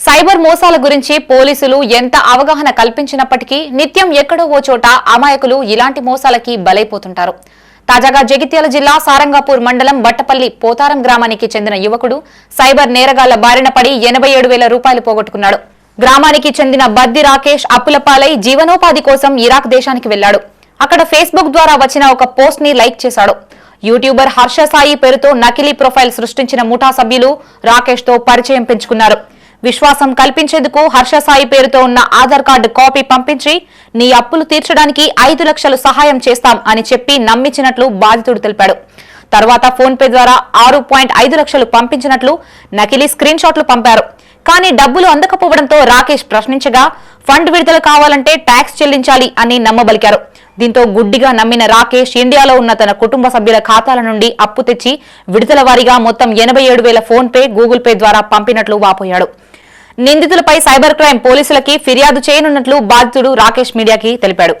Cyber మోసాల గురించి పోలీసులు ఎంత అవగాహన కల్పించినప్పటికీ నిత్యం ఎక్కడో ఓ చోట అమాయకులు ఇలాంటి మోసాలకి బలైపోతుంటారు. తాజాగా జగిత్యాల జిల్లా సారంగాపూర్ మండలం బట్టపల్లి పోతారం గ్రామానికి చెందిన యువకుడు సైబర్ నేరగాళ్ళ బారిన పడి ఎనభై ఏడు వేల రూపాయలు పోగొట్టుకున్నాడు. గ్రామానికి చెందిన బద్ది రాకేష్ అప్పులపాలై జీవనోపాధి కోసం ఇరాక్ దేశానికి వెళ్ళాడు అక్కడ ఫేస్బుక్ ద్వారా వచ్చిన ఒక పోస్ట్ని లైక్ చేశాడు. యూట్యూబర్ హర్ష సాయి పేరుతో నకిలీ ప్రొఫైల్ సృష్టించిన ముఠా సభ్యులు రాకేష్తో పరిచయం పెంచుకున్నారు. విశ్వాసం కల్పించేందుకు హర్ష సాయి పేరుతో ఉన్న ఆధార్ కార్డు కాపీ పంపించి నీ అప్పులు తీర్చడానికి ఐదు లక్షలు సహాయం చేస్తాం అని చెప్పి నమ్మించినట్లు బాధితుడు తెలిపాడు. తర్వాత ఫోన్ పే ద్వారా ఆరు పాయింట్ ఐదు లక్షలు పంపించినట్లు నకిలీ స్క్రీన్ షాట్లు పంపారు. కానీ డబ్బులు అందకపోవడంతో రాకేష్ ప్రశ్నించగా ఫండ్ విడుదల కావాలంటే ట్యాక్స్ చెల్లించాలి అని నమ్మబలికారు. దీంతో గుడ్డిగా నమ్మిన రాకేష్ ఇండియాలో ఉన్న తన కుటుంబ సభ్యుల ఖాతాల నుండి అప్పు తెచ్చి విడుదల వారీగా మొత్తం ఎనభై ఏడు వేల ఫోన్ పే గూగుల్ పే ద్వారా పంపినట్లు వాపోయాడు. నిందితులపై సైబర్ క్రైమ్ పోలీసులకి ఫిర్యాదు చేయనున్నట్లు బాధితుడు రాకేష్ మీడియాకి తెలిపాడు.